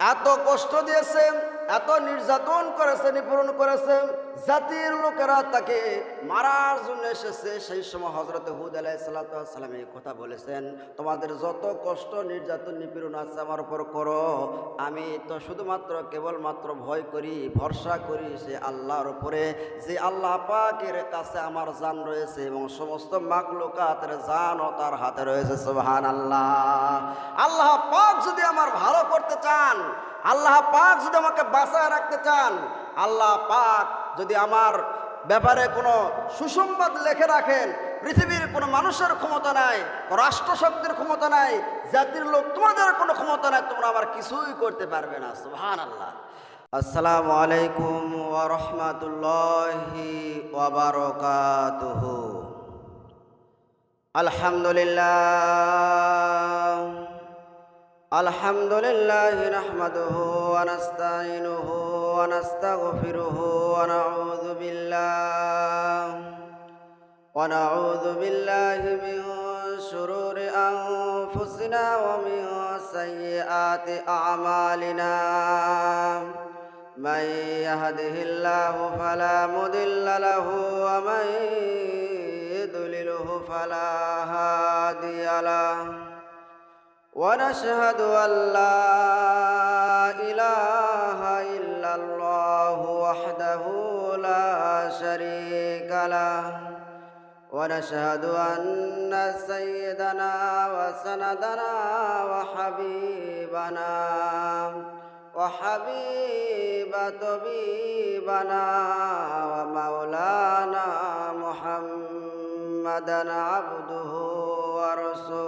এত কষ্ট দিয়েছে এত নির্যাতন করেছে নিপূরণ করেছে জাতির লোকেরা তাকে মারার জন্য এসেছে। সেই সময় হজরত হুদ আলাই সাল্লাম এই কথা বলেছেন, তোমাদের যত কষ্ট, নির্যাতন, নিপীড়ন আছে আমার উপর করো। আমি তো শুধুমাত্র কেবলমাত্র ভয় করি, ভরসা করি সে আল্লাহর উপরে। যে আল্লাহ পাকের কাছে আমার জান রয়েছে এবং সমস্ত মাক মাকলুকাতের জানও তার হাতে রয়েছে সোহান আল্লাহ আল্লাহ পাক যদি আমার ভালো করতে চান, আল্লাহ পাক যদি আমাকে বাঁচায় রাখতে চান, আল্লাহ পাক যদি আমার ব্যাপারে কোনো সুসংবাদ লেখে রাখেন, পৃথিবীর কোনো মানুষের ক্ষমতা নাই, রাষ্ট্রশক্তির ক্ষমতা নাই, জাতির লোক তোমাদের কোনো ক্ষমতা নাই, তোমরা আমার কিছুই করতে পারবে না সুহান আল্লাহ আসসালামু আলাইকুম ওরহমতুল্লাহি আলহামদুলিল্লাহ। আলহামদুলিল্লাহ রহমতুহ ونستعينه ونستغفره ونعوذ بالله ونعوذ بالله من شرور أنفسنا ومن سيئات أعمالنا من يهده الله فلا مضل له ومن يضلله فلا هادي له ونشهد أن لا إله إلا الله وحده لا شريك له. ونشهد أن سيدنا وسندنا وحبيبنا وحبيب طبيبنا ومولانا محمدا عبده ورسوله.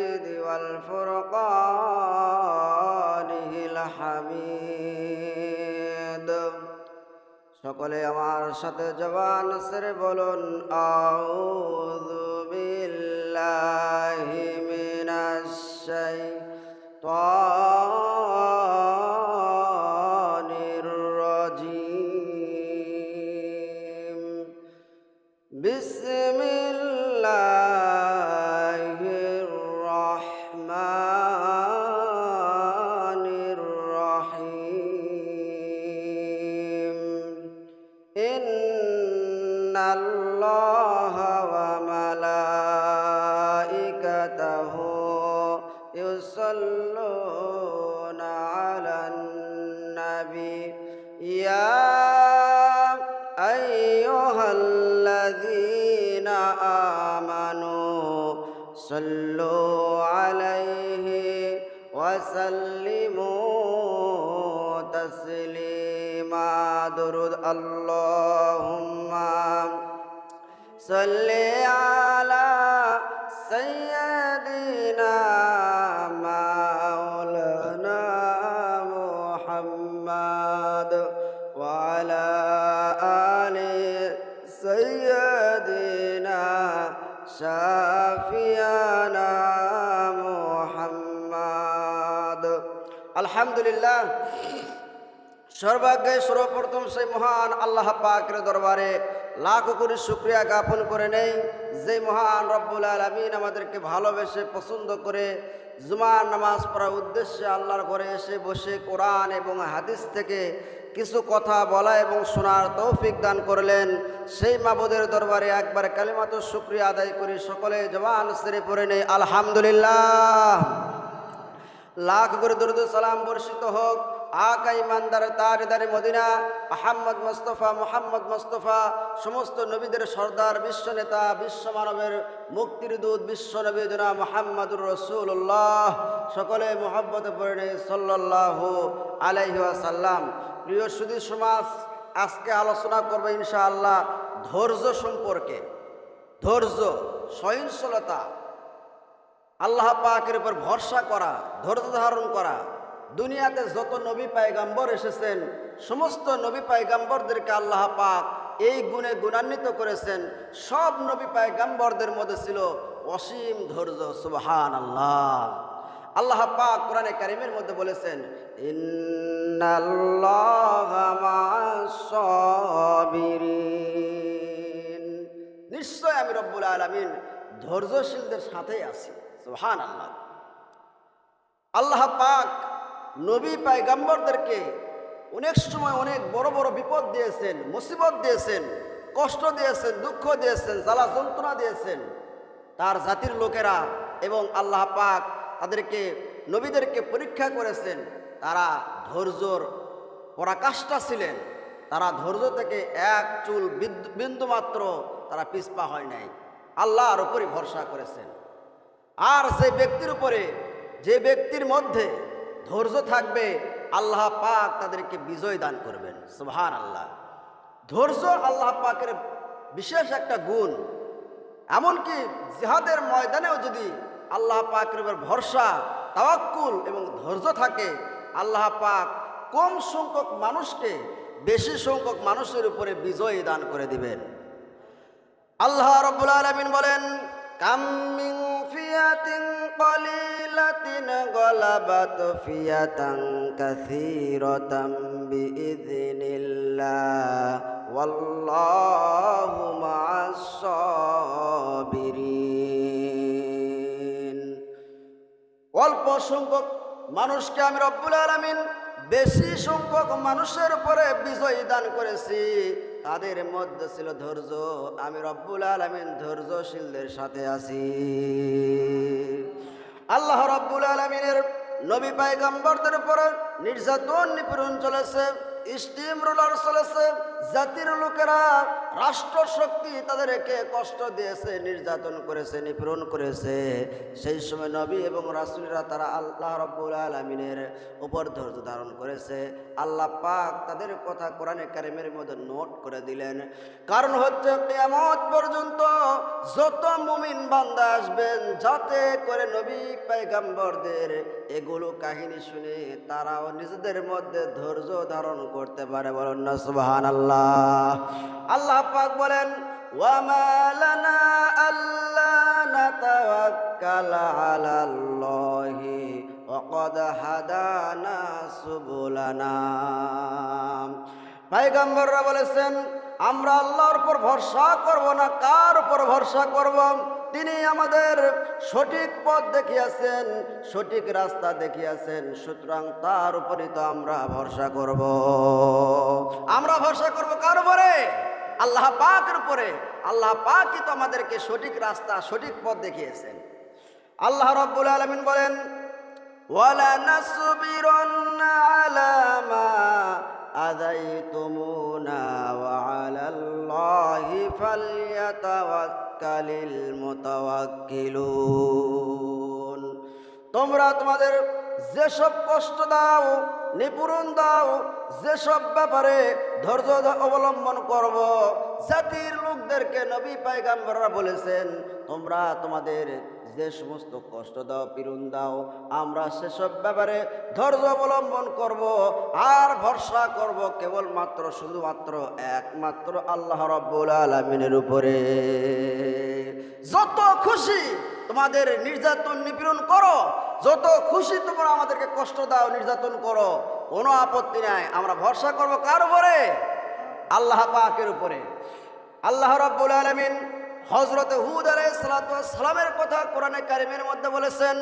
সকলে আমার সাথে জবান সেরে বলুন আউযু বিল্লাহি মিনাশ ইউসাল্লুনা আলান নাবী ইয়া আইয়ুহাল্লাযীনা আমানু সাল্লু আলাইহি ওয়া সাল্লিমু তাসলিমা দুরুদ আল্লাহুম্মা সাল্লি আলা সাইয়্যিদিনা মাওলানা মুহাম্মদ ওয়া আলা আলি সাইয়্যিদিনা শাফিয়ানা মুহাম্মদ আলহামদুলিল্লাহ সর্বাগ্যে সর্বপ্রথম সেই মহান আল্লাহ পাকের দরবারে লাখ কোটি শুক্রিয়া জ্ঞাপন করে নেই। যে মহান রব্বুল আলমিন আমাদেরকে ভালোবেসে, পছন্দ করে জুমার নামাজ পড়ার উদ্দেশ্যে আল্লাহর ঘরে এসে বসে কোরআন এবং হাদিস থেকে কিছু কথা বলা এবং শোনার তৌফিক দান করলেন। সেই মাবুদের দরবারে একবার কালিমাত শুক্রিয়া আদায় করি। সকলে জবান সেরে পড়ে নেই। আলহামদুলিল্লাহ। লাখ করে সালাম বর্ষিত হোক। আকা ইমানদার তারিদারে মদিনা আহম্মদ মোস্তফা, মোহাম্মদ মোস্তফা, সমস্ত নবীদের সর্দার, বিশ্ব নেতা, বিশ্ব মানবের মুক্তির দূত, বিশ্ব নবী জনা মোহাম্মদুর রসুল্লাহ সকলে মোহাম্মতে পড়ে সাল্লাহ আলাইহি আসাল্লাম প্রিয় সুদী সমাজ, আজকে আলোচনা করব ইনশাআল্লাহ ধৈর্য সম্পর্কে। ধৈর্য, সহিংসলতা, আল্লাহ পাকের উপর ভরসা করা, ধৈর্য ধারণ করা। দুনিয়াতে যত নবী পায়গাম্বর এসেছেন, সমস্ত নবী পায়গাম্বরদেরকে আল্লাহ পাক এই গুণে গুণান্বিত করেছেন। সব নবী পায়গাম্বরদের মধ্যে ছিল অসীম ধৈর্য সুবহান আল্লাহ আল্লাহ পাক কোরআনে কারিমের মধ্যে বলেছেন নিশ্চয় আমি রব্বুল আলামিন ধৈর্যশীলদের সাথেই আছি সুবহান আল্লাহ আল্লাহ পাক নবী পায়গাম্বরদেরকে অনেক সময় অনেক বড় বড় বিপদ দিয়েছেন, মুসিবত দিয়েছেন, কষ্ট দিয়েছেন, দুঃখ দিয়েছেন, জ্বালা যন্ত্রণা দিয়েছেন। তার জাতির লোকেরা এবং আল্লাহ পাক তাদেরকে, নবীদেরকে পরীক্ষা করেছেন। তারা ধৈর্যর পরাকাষ্ঠা ছিলেন। তারা ধৈর্য থেকে এক চুল বিন্দু- বিন্দুমাত্র তারা পিছপা হয় নাই। আল্লাহর উপরই ভরসা করেছেন। আর যে ব্যক্তির উপরে, যে ব্যক্তির মধ্যে ধৈর্য থাকবে, আল্লাহ পাক তাদেরকে বিজয় দান করবেন। সুবহান আল্লাহ ধৈর্য আল্লাহ পাকের বিশেষ একটা গুণ। এমনকি জিহাদের ময়দানেও যদি আল্লাহ পাকের উপর ভরসা, তাওয়াক্কুল এবং ধৈর্য থাকে, আল্লাহ পাক কম সংখ্যক মানুষকে বেশি সংখ্যক মানুষের উপরে বিজয় দান করে দিবেন। আল্লাহ রব্বুল আলামিন বলেন, কাম ফিয়াতিন কলিলাতিন গলাবাত ফিয়াতান কাসীরাতাম বিইذনিল্লাহ ওয়াল্লাহু মা'আস সাবিরিন অল্প সংখ্যক মানুষকে আমি রব্বুল আলামিন বেশি সংখ্যক মানুষের উপরে বিজয় দান করেছি। তাদের মধ্যে ছিল ধৈর্য। আমি রব্বুল আলমিন ধৈর্যশীলদের সাথে আছি। আল্লাহ রব্বুল আলমিনের নবী পাইগাম্বরদের উপরে নির্যাতন নিপীড়ন চলেছে। স্টিম রোলার চলেছে জাতির লোকেরা রাষ্ট্র শক্তি তাদেরকে কষ্ট দিয়েছে, নির্যাতন করেছে, নিপীড়ন করেছে। সেই সময় নবী এবং রাসুলরা তারা আল্লাহ রব্বুল আলমিনের উপর ধৈর্য ধারণ করেছে। আল্লাহ পাক তাদের কথা কোরআনে কারিমের মধ্যে নোট করে দিলেন। কারণ হচ্ছে কেয়ামত পর্যন্ত যত মুমিন বান্দা আসবেন, যাতে করে নবী পাইগাম্বরদের এগুলো কাহিনী শুনে তারাও নিজেদের মধ্যে ধৈর্য ধারণ করতে পারে, বলুন না সুবহান আল্লাহ আল্লাহ পাক বলেন আল্লাহ বলেছেন, আমরা আল্লাহর উপর ভরসা করব না, কার উপর ভরসা করব? তিনি আমাদের সঠিক পথ দেখিয়াছেন সঠিক রাস্তা দেখিয়াছেন সুতরাং তার উপরই তো আমরা ভরসা করব আমরা ভরসা করব কার উপরে আল্লাহ পাকের উপরে আল্লাহ পাকই তো আমাদেরকে সঠিক রাস্তা সঠিক পথ দেখিয়েছেন আল্লাহ রব্বুল আলমিন বলেন ولنصبرن على ما أذيتمونا وعلى الله فليتوكل তাওয়াক্কালিল মুতাওয়াক্কিলুন। তোমরা তোমাদের যেসব কষ্ট দাও, নিপুরণ দাও, যেসব ব্যাপারে ধৈর্য অবলম্বন করব, জাতির লোকদেরকে নবী পাইগাম্বররা বলেছেন, তোমরা তোমাদের যে সমস্ত কষ্ট দাও পীড়ন দাও, আমরা সেসব ব্যাপারে ধৈর্য অবলম্বন করব, আর ভরসা করব কেবলমাত্র, শুধুমাত্র একমাত্র আল্লাহ রব্বুল আলমিনের উপরে। যত খুশি তোমাদের নির্যাতন নিপীড়ন করো, যত খুশি তোমরা আমাদেরকে কষ্ট দাও, নির্যাতন করো, কোনো আপত্তি নাই, আমরা ভরসা করব কার উপরে? আল্লাহ পাকের উপরে। আল্লাহ রাব্বুল আলামিন হজরত হুদ সালামের কথা কোরআনে কারিমের মধ্যে বলেছেন,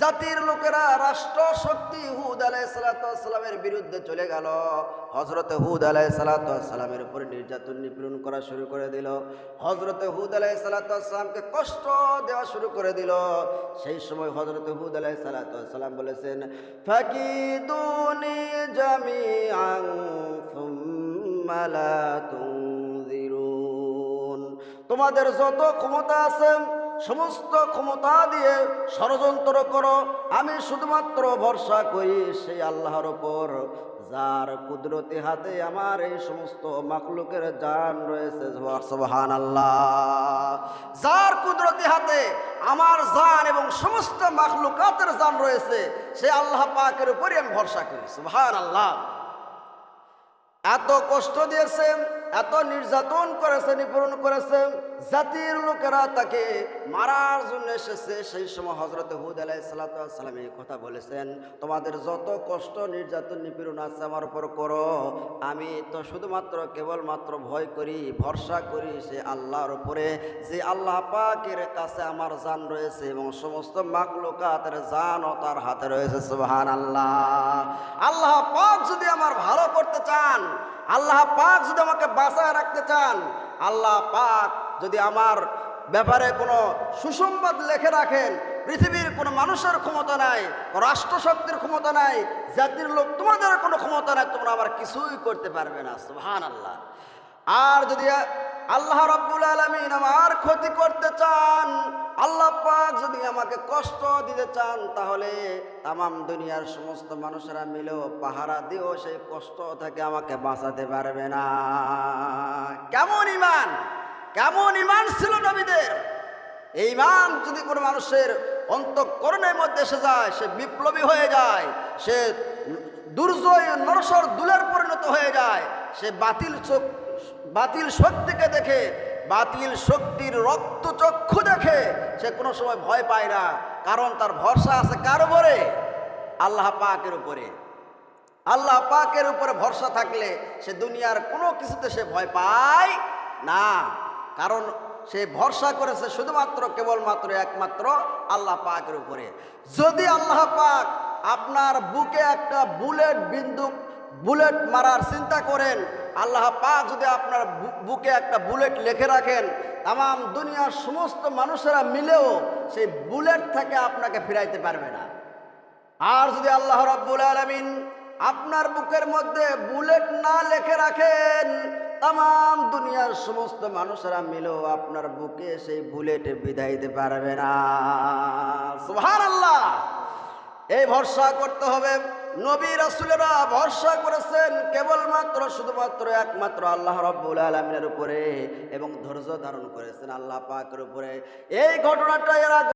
জাতির লোকেরা রাষ্ট্র শক্তি হুদ আলাই সালাতামের বিরুদ্ধে চলে গেল। হজরত হুদ আলাই সালাতামের উপরে নির্যাতন নিপীড়ন করা শুরু করে দিল। হজরত হুদ আলাই সালাতামকে কষ্ট দেওয়া শুরু করে দিল। সেই সময় হজরত হুদ আলাই সালাতাম বলেছেন জামি আং তোমাদের যত ক্ষমতা আছে, সমস্ত ক্ষমতা দিয়ে ষড়যন্ত্র করো। আমি শুধুমাত্র ভরসা করি সেই আল্লাহর ওপর যার কুদরতি হাতে আমার এই সমস্ত মাকলুকের জান রয়েছে আল্লাহ যার কুদরতি হাতে আমার জান এবং সমস্ত মাকলুকাতের জান রয়েছে সেই আল্লাহ পাকের উপরই আমি ভরসা করি সুবহান আল্লাহ এত কষ্ট দিয়েছে এত নির্যাতন করেছে নিপূরণ করেছে, জাতির লোকেরা তাকে মারার জন্য এসেছে। সেই সময় হজরত হুদ আলাই সালাম এই কথা বলেছেন, তোমাদের যত কষ্ট, নির্যাতন, নিপীড়ন আছে আমার উপর করো। আমি তো শুধুমাত্র কেবলমাত্র ভয় করি, ভরসা করি সে আল্লাহর উপরে। যে আল্লাহ পাকের কাছে আমার জান রয়েছে এবং সমস্ত মাকলুকাতের জানও তার হাতে রয়েছে সুবহান আল্লাহ আল্লাহ পাক যদি আমার ভালো করতে চান, আল্লাহ পাক যদি আমাকে বাঁচায় রাখতে চান, আল্লাহ পাক যদি আমার ব্যাপারে কোনো সুসংবাদ লেখে রাখেন, পৃথিবীর কোনো মানুষের ক্ষমতা নাই, রাষ্ট্রশক্তির ক্ষমতা নাই, জাতির লোক তোমাদের কোনো ক্ষমতা নাই, তোমরা আবার কিছুই করতে পারবে না সুহান আল্লাহ আর যদি আল্লাহ রাব্বুল আলমিন আমার ক্ষতি করতে চান। আল্লাহ পাক যদি আমাকে কষ্ট দিতে চান, তাহলে তামাম দুনিয়ার সমস্ত মানুষেরা মিলেও পাহারা দিয়েও সেই কষ্ট থেকে আমাকে বাঁচাতে পারবে না। কেমন ইমান কেমন ইমান ছিল নবীদের? এই ইমান যদি কোনো মানুষের অন্তঃকরণের মধ্যে এসে যায়, সে বিপ্লবী হয়ে যায়, সে দুর্জয় নরসর দুলের পরিণত হয়ে যায়, সে বাতিল চোখ বাতিল শক্তিকে দেখে, বাতিল শক্তির রক্তচক্ষু দেখে সে কোনো সময় ভয় পায় না। কারণ তার ভরসা আছে কার উপরে? আল্লাহ পাকের উপরে। আল্লাহ পাকের উপরে ভরসা থাকলে সে দুনিয়ার কোনো কিছুতে সে ভয় পায় না। কারণ সে ভরসা করেছে শুধুমাত্র, কেবলমাত্র, একমাত্র আল্লাহ পাকের উপরে। যদি আল্লাহ পাক আপনার বুকে একটা বুলেট বিন্দু বুলেট মারার চিন্তা করেন। আল্লাহ পা যদি আপনার বুকে একটা বুলেট লিখে রাখেন তাম দুনিয়ার সমস্ত মানুষেরা মিলেও সেই বুলেট থেকে আপনাকে ফিরাইতে পারবে না। আর যদি আল্লাহ রাব্বুল আলামিন আপনার বুকের মধ্যে বুলেট না লেখে রাখেন তাম দুনিয়ার সমস্ত মানুষেরা মিলেও আপনার বুকে সেই বুলেট বিধাইতে পারবে না। সুবহান আল্লাহ এই ভরসা করতে হবে। নবী রাসূলেরা ভরসা করেছেন কেবলমাত্র শুধুমাত্র একমাত্র আল্লাহ রব্বুল আলমিনের উপরে এবং ধৈর্য ধারণ করেছেন আল্লাহ পাকের উপরে। এই ঘটনাটা এরা